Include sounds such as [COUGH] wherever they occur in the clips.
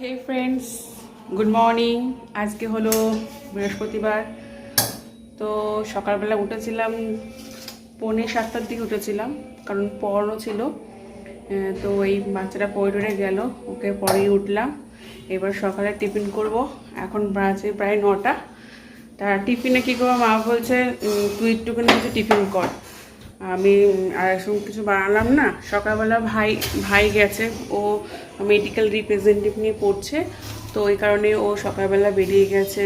হে friends good morning আজকে হলো বৃহস্পতিবার। তো সকালবেলা উঠেছিলাম, পৌনে সাতটার দিকে উঠেছিলাম, কারণ পড়ানো ছিল। তো এই বাচ্চাটা পড়ে টরে গেল, ওকে পরেই উঠলাম। এবার সকালে টিফিন করব। এখন বাজে প্রায় নটা। তা টিফিনে কী করব মা বলছে তুই একটুখানি কিছু টিফিন কর। আমি আর এখন কিছু বানালাম না। সকালবেলা ভাই ভাই গেছে, ও মেডিকেল রিপ্রেজেন্টেটিভ নিয়ে পড়ছে। তো ওই কারণে ও সকালবেলা বেরিয়ে গেছে।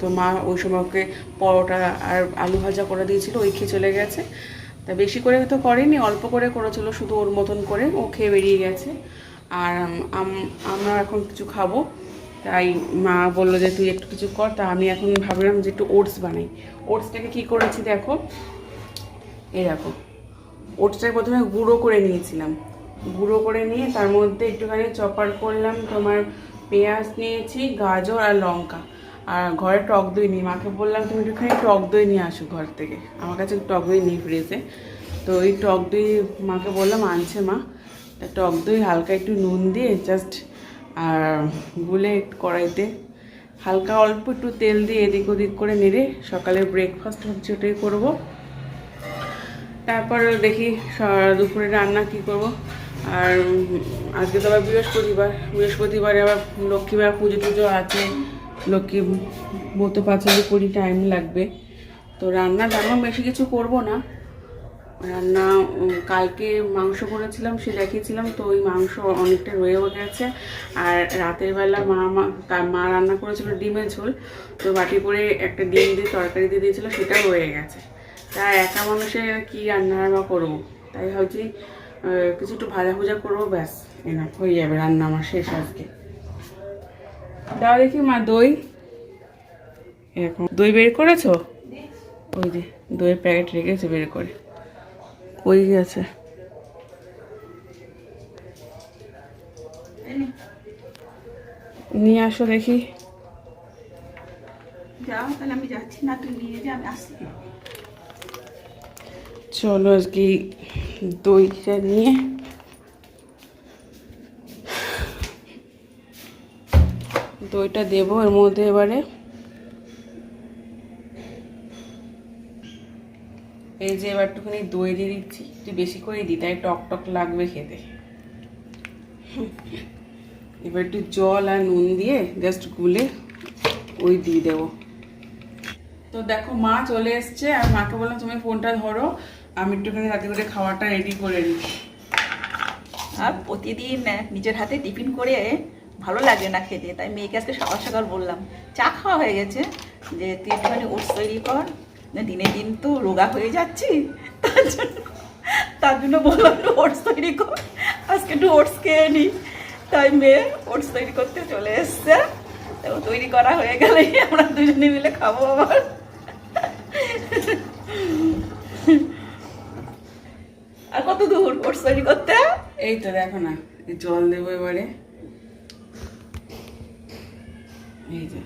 তো মা ওই সময় ওকে পরোটা আর আলু ভাজা করে দিয়েছিল, ওই খেয়ে চলে গেছে। তা বেশি করে তো করেনি, অল্প করে করেছিল শুধু ওর মতন করে, ও খেয়ে বেরিয়ে গেছে। আর আমরা এখন কিছু খাব। তাই মা বলল যে, তুই একটু কিছু কর। তা আমি এখন ভাবলাম যে, একটু ওটস বানাই। ওটসটাকে কী করেছি দেখো দেখো। ওটসটা প্রথমে গুঁড়ো করে নিয়েছিলাম। গুঁড়ো করে নিয়ে তার মধ্যে একটুখানি চপার করলাম, তোমার পেঁয়াজ নিয়েছি, গাজর আর লঙ্কা। আর ঘরে টক দই নিই। মাকে বললাম, তুমি একটুখানি টক দই নিয়ে আসো ঘর থেকে। আমার কাছে টক দই নেই ফ্রিজে তো ওই টক দই মাকে বললাম, আনছে মা। তা টক দই হালকা একটু নুন দিয়ে জাস্ট আর গুলে কড়াইতে। হালকা অল্প একটু তেল দিয়ে এদিক ওদিক করে নেড়ে সকালের ব্রেকফাস্ট হচ্ছে ওটাই করব। তারপর দেখি দুপুরে রান্না কি করব। আর আজকে তো আবার বৃহস্পতিবার। বৃহস্পতিবারে আবার লক্ষ্মীবার পুজো টুজো আছে। লক্ষ্মী মতো পাঁচালি কুড়ি টাইম লাগবে। তো রান্না তেমন বেশি কিছু করব না। রান্না কালকে মাংস করেছিলাম, সে দেখিয়েছিলাম, তো ওই মাংস অনেকটা রয়েও গেছে। আর রাতের বেলা মা মা রান্না করেছিল ডিমের ঝোল। তো বাটি করে একটা ডিম দিয়ে তরকারি দিয়ে দিয়েছিল, সেটাও রয়ে গেছে। তা একা মানুষের কি রান্না বা করব? তাই ভাবছি কিছু একটু ভাজা ভুজা করব, ব্যাস এনা হয়ে যাবে রান্না আমার শেষ আজকে। দাও দেখি মা দই। এরকম দই বের করেছ? ওই যে দইয়ের প্যাকেট রেখেছে বের করে। কই গেছে? নিয়ে আসো দেখি। যাও, তাহলে আমি যাচ্ছি না, তুই নিয়ে যা, আমি আসছি। চলো আজকে দইটা নিয়ে দইটা দেবো এর মধ্যে এবারে। এই যে এবার একটুখানি দই দিয়ে দিচ্ছি, একটু বেশি করে দিই, তাই টক টক লাগবে খেতে। এবার একটু জল আর নুন দিয়ে জাস্ট গুলে ওই দিয়ে দেবো। তো দেখো মা চলে এসছে, আর মাকে বললাম, তুমি ফোনটা ধরো। আমি একটুখানি রাতে করে খাওয়াটা রেডি করে নিই। আর প্রতিদিন নিজের হাতে টিফিন করে ভালো লাগে না খেতে, তাই মেয়েকে আজকে সকাল সকাল বললাম, চা খাওয়া হয়ে গেছে, যে তুই একটুখানি ওটস তৈরি কর দিনে দিন তো রোগা হয়ে যাচ্ছি। তার জন্য তার জন্য বললাম, একটু ওটস তৈরি কর, আজকে একটু ওটস খেয়ে নিই তাই মেয়ে ওটস তৈরি করতে চলে এসছে। তো তৈরি করা হয়ে গেলেই আমরা দুজনে মিলে খাব আবার। আর কত দূর ওটস তৈরি করতে? এই তো দেখো না জল দেবো এবারে। এই যে।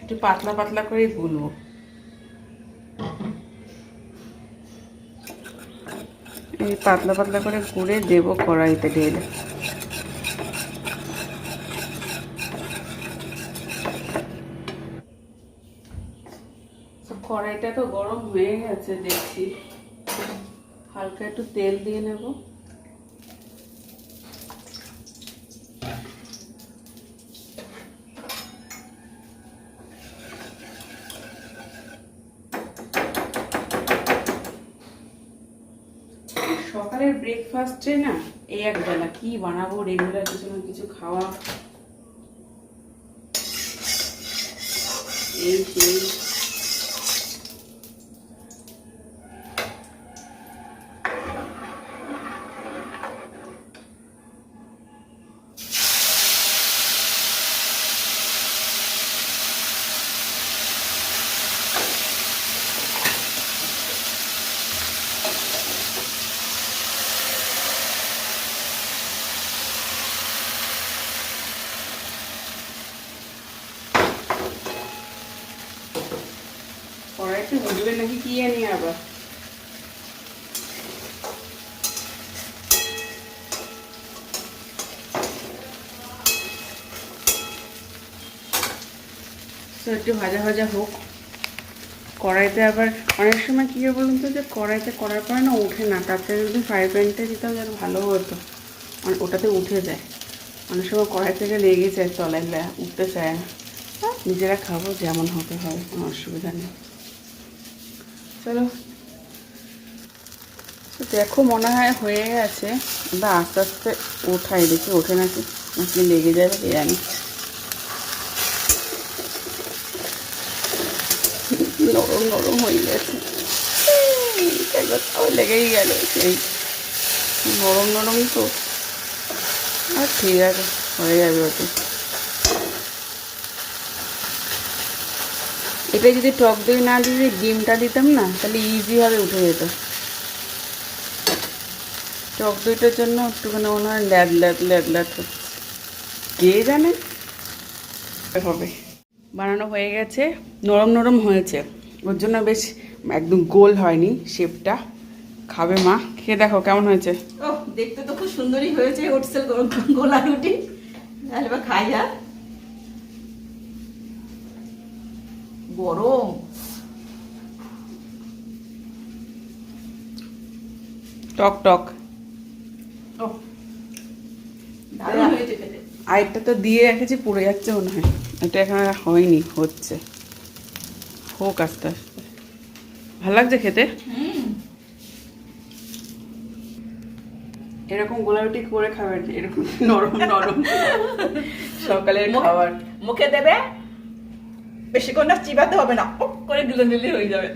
একটু পাতলা পাতলা করে গুলবো এই পাতলা পাতলা করে গুড়ে দেবো কড়াইতে ঢেলে। কড়াইটা তো গরম হয়ে গেছে দেখছি। হালকা একটু তেল দিয়ে নেব। সকালের ব্রেকফাস্টে না এই এক বেলা কি বানাবো রেগুলার কিছু না কিছু খাওয়া। এই একটু বুঝবে নাকি কি জানি আবার একটু ভাজা ভাজা হোক। কড়াইতে আবার অনেক সময় কী হয় বলুন তো যে কড়াইতে করার পরে না ওঠে না, তার থেকে যদি ফ্রাই প্যানটা দিতে হবে ভালো হতো। মানে ওটাতে উঠে যায়। অনেক সময় কড়াই থেকে লেগে যায় তলায় উঠতে চায় না। নিজেরা খাব, যেমন হতে হয়, কোনো অসুবিধা নেই। চলো। দেখো, মনে হয় হয়ে গেছে। বা আস্তে আস্তে ওঠাই, দেখি ওঠে নাকি? নাকি লেগে যাবে, কে জানি? নরম নরম হয়ে গেছে। লেগেই গেল, সেই। নরম নরম তো। আর ঠিক আছে, হয়ে যাবে ওতে এটা যদি টক দই না দিয়ে ডিমটা দিতাম না তাহলে ইজিভাবে উঠে যেত। টক দইটার জন্য একটুখানি মনে হয় ল্যাদ ল্যাদ ল্যাদ ল্যাদ হচ্ছে। কে জানে? হবে। বানানো হয়ে গেছে নরম নরম হয়েছে। ওর জন্য বেশ একদম গোল হয়নি শেপটা। খাবে মা। খেয়ে দেখো কেমন হয়েছে। ও দেখতে তো খুব সুন্দরই হয়েছে। হোটসেল গোলা রুটি তাহলে এবার খাই আর গরম। টক টক। আরেকটা তো দিয়ে রেখেছি পড়ে যাচ্ছে মনে হয়। এটা এখন হয়নি হচ্ছে। হোক আস্তে আস্তে। ভালো লাগছে খেতে? হুম। এরকম গোলারুটি করে খাবেন এরকম নরম নরম। [LAUGHS] সকালের খাবার। মুখে দেবে? বেশিক্ষণ না চিবাতে হবে না। করে গিলে নিলে হয়ে যাবে।